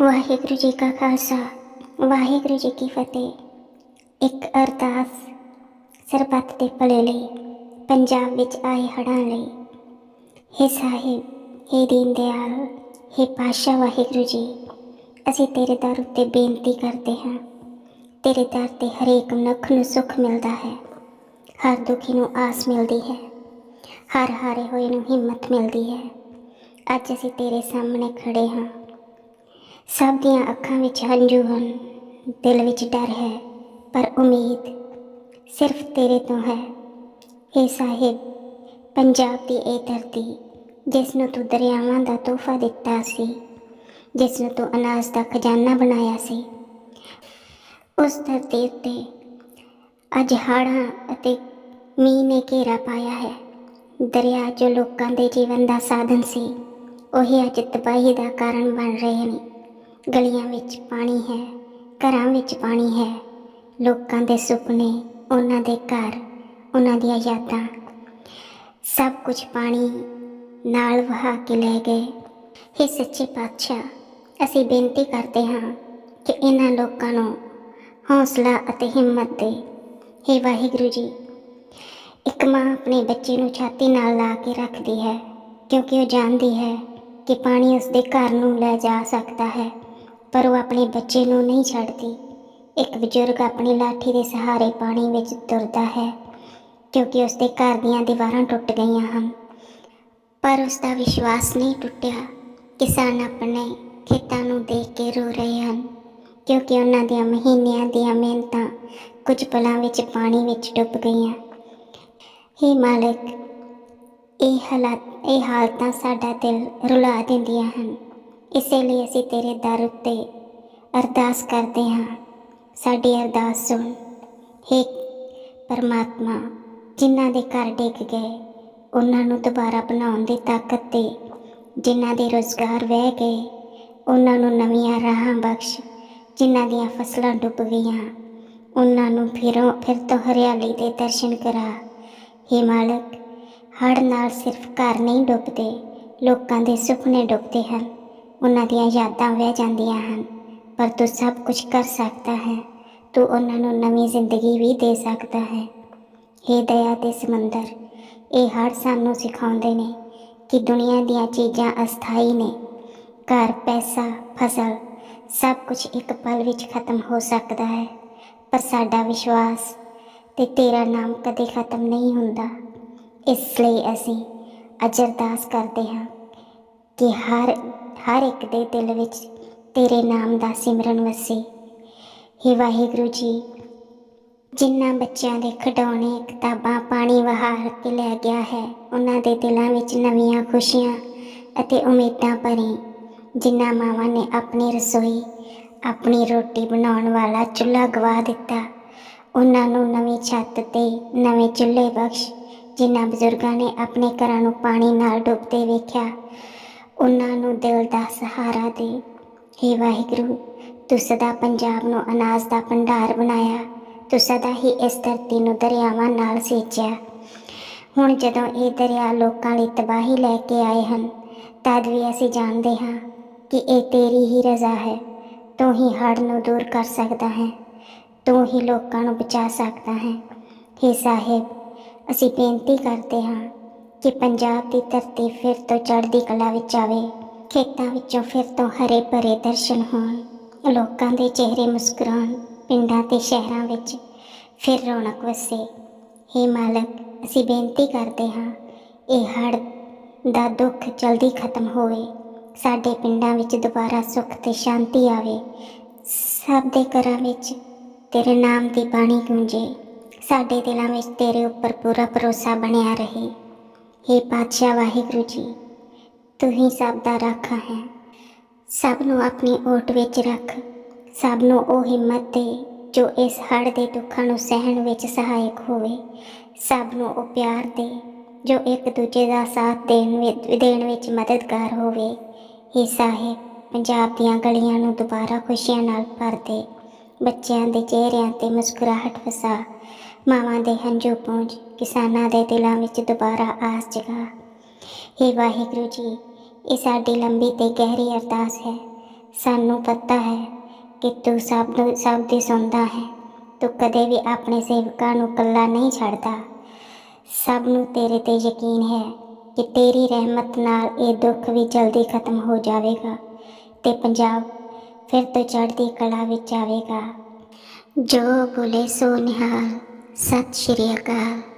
ਵਾਹਿਗੁਰੂ ਜੀ ਕਾ ਖਾਲਸਾ, ਵਾਹਿਗੁਰੂ ਜੀ ਕੀ ਫਤਿਹ। ਇੱਕ ਅਰਦਾਸ ਸਰਬੱਤ ਦੇ ਭਲੇ ਲਈ, ਪੰਜਾਬ ਵਿੱਚ ਆਏ ਹੜ੍ਹਾਂ ਲਈ। ਹੇ ਸਾਹਿਬ, ਹੇ ਦੀਨ ਦਿਆਲ, ਹੇ ਪਾਸ਼ਾ ਵਾਹਿਗੁਰੂ ਜੀ, ਅਸੀਂ ਤੇਰੇ ਦਰ ਉੱਤੇ ਬੇਨਤੀ ਕਰਦੇ ਹਾਂ। ਤੇਰੇ ਦਰ ਤੇ ਹਰੇਕ ਮਨੁੱਖ ਨੂੰ ਸੁੱਖ ਮਿਲਦਾ ਹੈ। ਹਰ ਦੁਖੀ ਨੂੰ ਆਸ ਮਿਲਦੀ ਹੈ। ਹਰ ਹਾਰੇ ਹੋਏ ਨੂੰ ਹਿੰਮਤ ਮਿਲਦੀ ਹੈ। ਅੱਜ ਅਸੀਂ ਤੇਰੇ ਸਾਹਮਣੇ ਖੜੇ ਹਾਂ। ਸਭ ਦੀਆਂ ਅੱਖਾਂ ਵਿੱਚ ਹੰਝੂ ਹਨ। ਦਿਲ ਵਿੱਚ ਡਰ ਹੈ, ਪਰ ਉਮੀਦ ਸਿਰਫ ਤੇਰੇ ਤੋਂ ਹੈ। ਏ ਸਾਹਿਬ, ਪੰਜਾਬ ਦੀ ਇਹ ਧਰਤੀ, ਜਿਸ ਨੂੰ ਤੂੰ ਦਰਿਆਵਾਂ ਦਾ ਤੋਹਫਾ ਦਿੱਤਾ ਸੀ, ਜਿਸ ਨੂੰ ਤੂੰ ਅਨਾਜ ਦਾ ਖਜ਼ਾਨਾ ਬਣਾਇਆ ਸੀ, ਉਸ ਧਰਤੀ ਉੱਤੇ ਅੱਜ ਹੜ੍ਹਾਂ ਅਤੇ ਮੀਂਹ ਨੇ ਘੇਰਾ ਪਾਇਆ ਹੈ। ਦਰਿਆ ਜੋ ਲੋਕਾਂ ਦੇ ਜੀਵਨ ਦਾ ਸਾਧਨ ਸੀ, ਉਹੀ ਅੱਜ ਤਬਾਹੀ ਦਾ ਕਾਰਨ ਬਣ ਰਹੇ ਨੇ। ਗਲੀਆਂ ਵਿੱਚ ਪਾਣੀ ਹੈ, ਘਰਾਂ ਵਿੱਚ ਪਾਣੀ ਹੈ। ਲੋਕਾਂ ਦੇ ਸੁਪਨੇ, ਉਹਨਾਂ ਦੇ ਘਰ, ਉਹਨਾਂ ਦੀਆਂ ਯਾਦਾਂ। ਸਭ ਕੁਝ ਪਾਣੀ ਨਾਲ ਵਹਾ ਕੇ ਲੈ ਗਏ। ਹੇ ਸੱਚੇ ਪਾਤਸ਼ਾਹ, ਅਸੀਂ ਬੇਨਤੀ ਕਰਦੇ ਹਾਂ ਕਿ ਇਹਨਾਂ ਲੋਕਾਂ ਨੂੰ ਹੌਸਲਾ ਅਤੇ ਹਿੰਮਤ ਦੇ। ਹੇ ਵਾਹਿਗੁਰੂ ਜੀ, ਇੱਕ ਮਾਂ ਆਪਣੇ ਬੱਚੇ ਨੂੰ ਛਾਤੀ ਨਾਲ ਲਾ ਕੇ ਰੱਖਦੀ ਹੈ ਕਿਉਂਕਿ ਉਹ ਜਾਣਦੀ ਹੈ ਕਿ ਪਾਣੀ ਉਸਦੇ ਘਰ ਨੂੰ ਲੈ ਜਾ ਸਕਦਾ ਹੈ। ਪਰ ਉਹ ਆਪਣੇ ਬੱਚੇ ਨੂੰ ਨਹੀਂ ਛੱਡਦੀ। ਇੱਕ ਬਜ਼ੁਰਗ ਆਪਣੀ ਲਾਠੀ ਦੇ ਸਹਾਰੇ ਪਾਣੀ ਵਿੱਚ ਤੁਰਦਾ ਹੈ, ਕਿਉਂਕਿ ਉਸਦੇ ਘਰ ਦੀਆਂ ਦੀਵਾਰਾਂ ਟੁੱਟ ਗਈਆਂ ਹਨ। ਪਰ ਉਸ ਦਾ ਵਿਸ਼ਵਾਸ ਨਹੀਂ ਟੁੱਟਿਆ। ਕਿਸਾਨ ਆਪਣੇ ਖੇਤਾਂ ਨੂੰ ਦੇਖ ਕੇ ਰੋ ਰਹੇ ਹਨ, ਕਿਉਂਕਿ ਉਹਨਾਂ ਦੀਆਂ ਮਹੀਨਿਆਂ ਦੀਆਂ ਮਿਹਨਤਾਂ ਕੁਝ ਪਲਾਂ ਵਿੱਚ ਪਾਣੀ ਵਿੱਚ ਡੁੱਬ ਗਈਆਂ। ਹੇ ਮਾਲਕ, ਇਹ ਹਾਲਾਤ ਇਹ ਹਾਲਤਾਂ ਸਾਡਾ ਦਿਲ ਰੁਲਾ ਦਿੰਦੀਆਂ ਹਨ। ਇਸੇ ਲਈ ਅਸੀਂ ਤੇਰੇ ਦਰ ਉੱਤੇ ਅਰਦਾਸ ਕਰਦੇ ਹਾਂ। ਸਾਡੀ ਅਰਦਾਸ ਸੁਣ। ਹੇ ਪਰਮਾਤਮਾ, ਜਿਨ੍ਹਾਂ ਦੇ ਘਰ ਡਿੱਗ ਗਏ, ਉਹਨਾਂ ਨੂੰ ਦੁਬਾਰਾ ਬਣਾਉਣ ਦੀ ਤਾਕਤ ਦੇ। ਜਿਨ੍ਹਾਂ ਦੇ ਰੋਜ਼ਗਾਰ ਵਹਿ ਗਏ, ਉਹਨਾਂ ਨੂੰ ਨਵੀਆਂ ਰਾਹਾਂ ਬਖਸ਼। ਜਿਨ੍ਹਾਂ ਦੀਆਂ ਫਸਲਾਂ ਡੁੱਬ ਗਈਆਂ, ਉਹਨਾਂ ਨੂੰ ਫਿਰੋਂ ਫਿਰ ਤੋਂ ਹਰਿਆਲੀ ਦੇ ਦਰਸ਼ਨ ਕਰਾ। ਹੇ ਮਾਲਕ, ਹੜ੍ਹ ਨਾਲ ਸਿਰਫ ਘਰ ਨਹੀਂ ਡੁੱਬਦੇ, ਲੋਕਾਂ ਦੇ ਸੁਪਨੇ ਡੁੱਬਦੇ ਹਨ। ਉਹਨਾਂ ਦੀਆਂ ਯਾਦਾਂ ਵਹਿ ਜਾਂਦੀਆਂ ਹਨ, ਪਰ ਤੂੰ ਸਭ ਕੁਝ ਕਰ ਸਕਦਾ ਹੈ, ਤੂੰ ਉਹਨਾਂ ਨੂੰ ਨਵੀਂ ਜ਼ਿੰਦਗੀ ਵੀ ਦੇ ਸਕਦਾ ਹੈ। ਹੇ ਦਇਆ ਦੇ ਸਮੁੰਦਰ, ਇਹ ਹੜ੍ਹ ਸਾਨੂੰ ਸਿਖਾਉਂਦੇ ਨੇ ਕਿ ਦੁਨੀਆ ਦੀਆਂ ਚੀਜ਼ਾਂ ਅਸਥਾਈ ਨੇ। ਘਰ, ਪੈਸਾ, ਫਸਲ, ਸਭ ਕੁਝ ਇੱਕ ਪਲ ਵਿੱਚ ਖਤਮ ਹੋ ਸਕਦਾ ਹੈ, ਪਰ ਸਾਡਾ ਵਿਸ਼ਵਾਸ ਤੇ ਤੇਰਾ ਨਾਮ ਕਦੇ ਖਤਮ ਨਹੀਂ ਹੁੰਦਾ। ਇਸ ਲਈ ਅਸੀਂ ਅਜ਼ਰਦਾਸ ਕਰਦੇ ਹਾਂ ਕਿ ਹਰ ਹਰ ਇੱਕ ਦੇ ਦਿਲ ਵਿੱਚ ਤੇਰੇ ਨਾਮ ਦਾ ਸਿਮਰਨ ਵਸੇ। ਹੇ ਵਾਹਿਗੁਰੂ ਜੀ, ਜਿਨ੍ਹਾਂ ਬੱਚਿਆਂ ਦੇ ਖਿਡੌਣੇ ਕਿਤਾਬਾਂ ਪਾਣੀ ਵਹਾਰ ਕੇ ਲੈ ਗਿਆ ਹੈ, ਉਹਨਾਂ ਦੇ ਦਿਲਾਂ ਵਿੱਚ ਨਵੀਆਂ ਖੁਸ਼ੀਆਂ ਅਤੇ ਉਮੀਦਾਂ ਭਰੀ, ਜਿਨ੍ਹਾਂ ਮਾਵਾਂ ਨੇ ਆਪਣੀ ਰਸੋਈ, ਆਪਣੀ ਰੋਟੀ ਬਣਾਉਣ ਵਾਲਾ ਚੁੱਲ੍ਹਾ ਗਵਾ ਦਿੱਤਾ। ਉਹਨਾਂ ਨੂੰ ਨਵੀਂ ਛੱਤ ਤੇ ਨਵੇਂ ਚੁੱਲ੍ਹੇ ਬਖਸ਼, ਜਿਨ੍ਹਾਂ ਬਜ਼ੁਰਗਾਂ ਨੇ ਆਪਣੇ ਘਰਾਂ ਨੂੰ ਪਾਣੀ ਨਾਲ ਡੁੱਬਦੇ ਵੇਖਿਆ। ਉਹਨਾਂ ਨੂੰ ਦਿਲ ਦਾ ਸਹਾਰਾ ਦੇ। ਹੇ ਵਾਹਿਗੁਰੂ, ਤੂੰ ਸਦਾ ਪੰਜਾਬ ਨੂੰ ਅਨਾਜ ਦਾ ਭੰਡਾਰ ਬਣਾਇਆ। ਤੂੰ ਸਦਾ ਹੀ ਇਸ ਧਰਤੀ ਨੂੰ ਦਰਿਆਵਾਂ ਨਾਲ ਸੇਚਿਆ ਹੁਣ ਜਦੋਂ ਇਹ ਦਰਿਆ ਲੋਕਾਂ ਲਈ ਤਬਾਹੀ ਲੈ ਕੇ ਆਏ ਹਨ, ਤਦ ਵੀ ਅਸੀਂ ਜਾਣਦੇ ਹਾਂ ਕਿ ਇਹ ਤੇਰੀ ਹੀ ਰਜ਼ਾ ਹੈ। ਤੂੰ ਹੀ ਹੜ੍ਹ ਨੂੰ ਦੂਰ ਕਰ ਸਕਦਾ ਹੈ। ਤੂੰ ਹੀ ਲੋਕਾਂ ਨੂੰ ਬਚਾ ਸਕਦਾ ਹੈ। ਹੇ ਸਾਹਿਬ, ਅਸੀਂ ਬੇਨਤੀ ਕਰਦੇ ਹਾਂ ਕਿ ਪੰਜਾਬ ਦੀ ਧਰਤੀ ਫਿਰ ਤੋਂ ਚੜ੍ਹਦੀ ਕਲਾ ਵਿੱਚ ਆਵੇ, ਖੇਤਾਂ ਵਿੱਚੋਂ ਫਿਰ ਤੋਂ ਹਰੇ ਭਰੇ ਦਰਸ਼ਨ ਹੋਣ, ਲੋਕਾਂ ਦੇ ਚਿਹਰੇ ਮੁਸਕਰਾਉਣ, ਪਿੰਡਾਂ ਤੇ ਸ਼ਹਿਰਾਂ ਵਿੱਚ ਫਿਰ ਰੌਣਕ ਵਸੇ। ਹੇ ਮਾਲਕ, ਅਸੀਂ ਬੇਨਤੀ ਕਰਦੇ ਹਾਂ, ਇਹ ਹੜ੍ਹ ਦਾ ਦੁੱਖ ਜਲਦੀ ਖਤਮ ਹੋਵੇ, ਸਾਡੇ ਪਿੰਡਾਂ ਵਿੱਚ ਦੁਬਾਰਾ ਸੁੱਖ ਤੇ ਸ਼ਾਂਤੀ ਆਵੇ। ਸਭ ਦੇ ਘਰਾਂ ਵਿੱਚ ਤੇਰੇ ਨਾਮ ਦੀ ਬਾਣੀ ਗੂੰਜੇ, ਸਾਡੇ ਦਿਲਾਂ ਵਿੱਚ ਤੇਰੇ ਉੱਪਰ ਪੂਰਾ ਭਰੋਸਾ ਬਣਿਆ ਰਹੇ। ਹੇ ਪਾਤਸ਼ਾਹ ਵਾਹਿਗੁਰੂ ਜੀ, ਤੂੰ ਹੀ ਸਭ ਦਾ ਰਾਖਾ ਹੈ। ਸਭ ਨੂੰ ਆਪਣੀ ਓਟ ਵਿੱਚ ਰੱਖ। ਸਭ ਨੂੰ ਉਹ ਹਿੰਮਤ ਦੇ ਜੋ ਇਸ ਹੜ੍ਹ ਦੇ ਦੁੱਖਾਂ ਨੂੰ ਸਹਿਣ ਵਿੱਚ ਸਹਾਇਕ ਹੋਵੇ। ਸਭ ਨੂੰ ਉਹ ਪਿਆਰ ਦੇ ਜੋ ਇੱਕ ਦੂਜੇ ਦਾ ਸਾਥ ਦੇਣ ਵਿੱਚ ਦੇਣ ਵਿੱਚ ਮਦਦਗਾਰ ਹੋਵੇ। ਇਹ ਸਾਹਿਬ, ਪੰਜਾਬ ਦੀਆਂ ਗਲੀਆਂ ਨੂੰ ਦੁਬਾਰਾ ਖੁਸ਼ੀਆਂ ਨਾਲ ਭਰ ਦੇ। ਬੱਚਿਆਂ ਦੇ ਚਿਹਰਿਆਂ ਤੇ ਮੁਸਕਰਾਹਟ ਵਸਾ ਮਾਵਾਂ ਦੇ ਹੰਝੂ ਪੂੰਝ। ਕਿਸਾਨਾਂ ਦੇ ਦਿਲਾਂ ਵਿੱਚ ਦੁਬਾਰਾ ਆਸ ਜਗਾ। ਹੇ ਵਾਹਿਗੁਰੂ ਜੀ, ਇਹ ਸਾਡੀ ਲੰਬੀ ਤੇ ਗਹਿਰੀ ਅਰਦਾਸ ਹੈ। ਸਾਨੂੰ ਪਤਾ ਹੈ ਕਿ ਤੂੰ ਸਭ ਨੂੰ, ਸਭ ਦੀ ਸੁਣਦਾ ਹੈ। ਤੂੰ ਕਦੇ ਵੀ ਆਪਣੇ ਸੇਵਕਾਂ ਨੂੰ ਇਕੱਲਾ ਨਹੀਂ ਛੱਡਦਾ। ਸਭ ਨੂੰ ਤੇਰੇ ਤੇ ਯਕੀਨ ਹੈ ਕਿ ਤੇਰੀ ਰਹਿਮਤ ਨਾਲ ਇਹ ਦੁੱਖ ਵੀ ਜਲਦੀ ਖਤਮ ਹੋ ਜਾਵੇਗਾ ਤੇ ਪੰਜਾਬ ਫਿਰ ਤੋਂ ਚੜ੍ਹਦੀ ਕਲਾ ਵਿੱਚ ਆਵੇਗਾ। ਜੋ ਬੋਲੇ ਸੋ ਨਿਹਾਲ, ਸਤਿ ਸ਼੍ਰੀ ਅਕਾਲ।